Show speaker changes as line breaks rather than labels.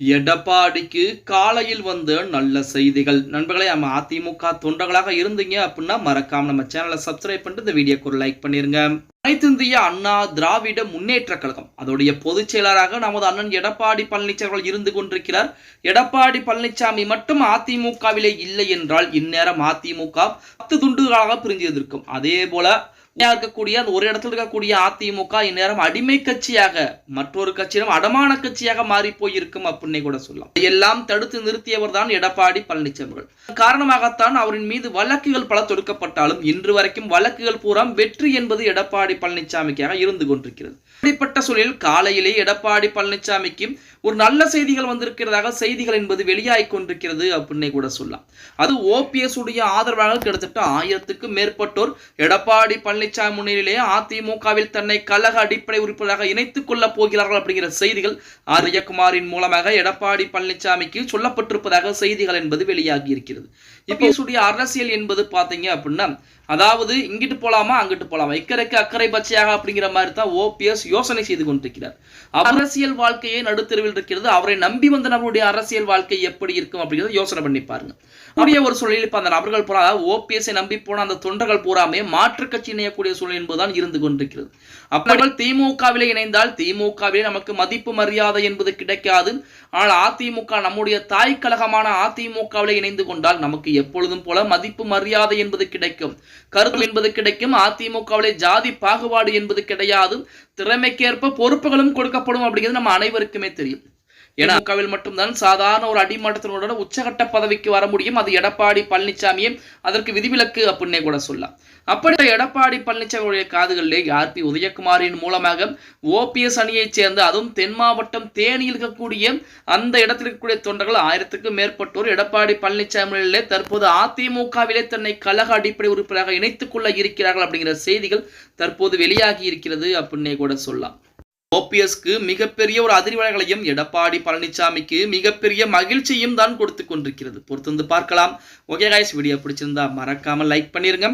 எடப்பாடிக்கு காலையில் வந்த நல்ல செய்திகள். நண்பர்களே நம்ம அதிமுக தொண்டர்களாக இருந்தீங்க அப்படின்னா மறக்காம நம்ம சேனலை சப்ஸ்கிரைப் பண்ணிட்டு இந்த வீடியோக்கு ஒரு லைக் பண்ணிருங்க. அனைத்திந்திய அண்ணா திராவிட முன்னேற்ற கழகம். அதோடைய பொதுச் செயலராக நமது அண்ணன் எடப்பாடி பழனிசாமி அவர்கள் இருந்து கொண்டிருக்கிறார். எடப்பாடி பழனிசாமி மட்டும் அதிமுகவிலே இல்லை என்றால் இந்நேரம் அதிமுக பத்து துண்டுகளாக பிரிஞ்சிருந்திருக்கும் அதே போல இருக்கக்கூடிய அந்த ஒரு இடத்துல இருக்கக்கூடிய அதிமுக இந்நேரம் அடிமை கட்சியாக மற்றொரு கட்சியிடம் அடமான கட்சியாக மாறி போயிருக்கும் அப்படின்னு கூட சொல்லலாம். எல்லாம் தடுத்து நிறுத்தியவர் தான் எடப்பாடி பழனிசாமி காரணமாகத்தான் அவரின் மீது வழக்குகள் பல தொடுக்கப்பட்டாலும் இன்று வரைக்கும் வழக்குகள் பூரா வெற்றி என்பது எடப்பாடி பழனிசாமிக்காக இருந்து கொண்டிருக்கிறது. இப்படிப்பட்ட சூழலில் காலையிலே எடப்பாடி பழனிசாமிக்கு ஒரு நல்ல செய்திகள் வந்திருக்கிறதாக செய்திகள் என்பது வெளியாகி கொண்டிருக்கிறது அப்படின்னே கூட சொல்லலாம். அது ஓபிஎஸ் உடைய ஆதரவாக கிட்டத்தட்ட ஆயிரத்துக்கும் மேற்பட்டோர் எடப்பாடி பழனி பழனிசாமி முன்னிலையிலே அதிமுகவில் தன்னை கழக அடிப்படை உறுப்பினராக இணைத்துக் கொள்ளப் போகிறார்கள் அப்படிங்கிற செய்திகள் ஆர் ஜெயக்குமாரின் மூலமாக எடப்பாடி பழனிசாமிக்கு சொல்லப்பட்டிருப்பதாக செய்திகள் என்பது வெளியாகி இருக்கிறது. உடைய அரசியல் என்பது பாத்தீங்க அப்படின்னா அதாவது இங்கிட்டு போலாமா அங்கிட்டு போலாமா? இக்கரைக்கு அக்கறை பச்சையாக அப்படிங்கிற மாதிரி தான் ஓபிஎஸ் யோசனை செய்து கொண்டிருக்கிறார். அரசியல் வாழ்க்கையே நடுத்தருவில் இருக்கிறது. அவரை நம்பி வந்த நபருடைய அரசியல் வாழ்க்கை எப்படி இருக்கும் அப்படிங்கிறத யோசனை பண்ணி பாருங்க. அப்படியே ஒரு சூழலில் இப்ப அந்த நபர்கள் பூரா ஓபிஎஸ்ஐ நம்பி போன அந்த தொண்டர்கள் பூராமே மாற்று கட்சி இணையக்கூடிய சூழல் என்பதுதான் இருந்து கொண்டிருக்கிறது. அப்படி திமுகவிலே இணைந்தால் திமுகவிலே நமக்கு மதிப்பு மரியாதை என்பது கிடைக்காது. ஆனால் அதிமுக நம்முடைய தாய் கழகமான அதிமுகவிலே இணைந்து கொண்டால் நமக்கு எப்பொழுதும் போல மதிப்பு மரியாதை என்பது கிடைக்கும். கருத்து என்பது கிடைக்கும். அதிமுகவிலே ஜாதி பாகுபாடு என்பது கிடையாது. திறமைக்கேற்ப பொறுப்புகளும் கொடுக்கப்படும் அப்படிங்கிறது நம்ம அனைவருக்குமே தெரியும். ஏன்னா திமுகவில் மட்டும்தான் சாதாரண ஒரு அடிமட்டத்தினோட உச்சகட்ட பதவிக்கு வர முடியும். அது எடப்பாடி பழனிசாமியே அதற்கு விதிவிலக்கு அப்படின்னே கூட சொல்லலாம். அப்படி எடப்பாடி பழனிசாமியுடைய காதுகளிலே ஆர்பி உதயகுமாரின் மூலமாக ஓபிஎஸ் அணியைச் சேர்ந்த அதுவும் தென் மாவட்டம் தேனியில் இருக்கக்கூடிய அந்த இடத்தில் இருக்கக்கூடிய தொண்டர்கள் ஆயிரத்துக்கும் மேற்பட்டோர் எடப்பாடி பழனிசாமியிலே தற்போது அதிமுகவிலே தன்னை கழக அடிப்படை உறுப்பினராக இணைத்துக் கொள்ள இருக்கிறார்கள் அப்படிங்கிற செய்திகள் தற்போது வெளியாகி இருக்கிறது அப்படின்னே கூட சொல்லலாம். ஓபிஎஸ்க்கு மிகப்பெரிய ஒரு அதிர்வலைகளையும் எடப்பாடி பழனிசாமிக்கு மிகப்பெரிய மகிழ்ச்சியும் தான் கொடுத்து கொண்டிருக்கிறது. பொறுத்திருந்து வந்து பார்க்கலாம். ஓகே காய்ஸ் வீடியோ பிடிச்சிருந்தா மறக்காம லைக் பண்ணிருங்க.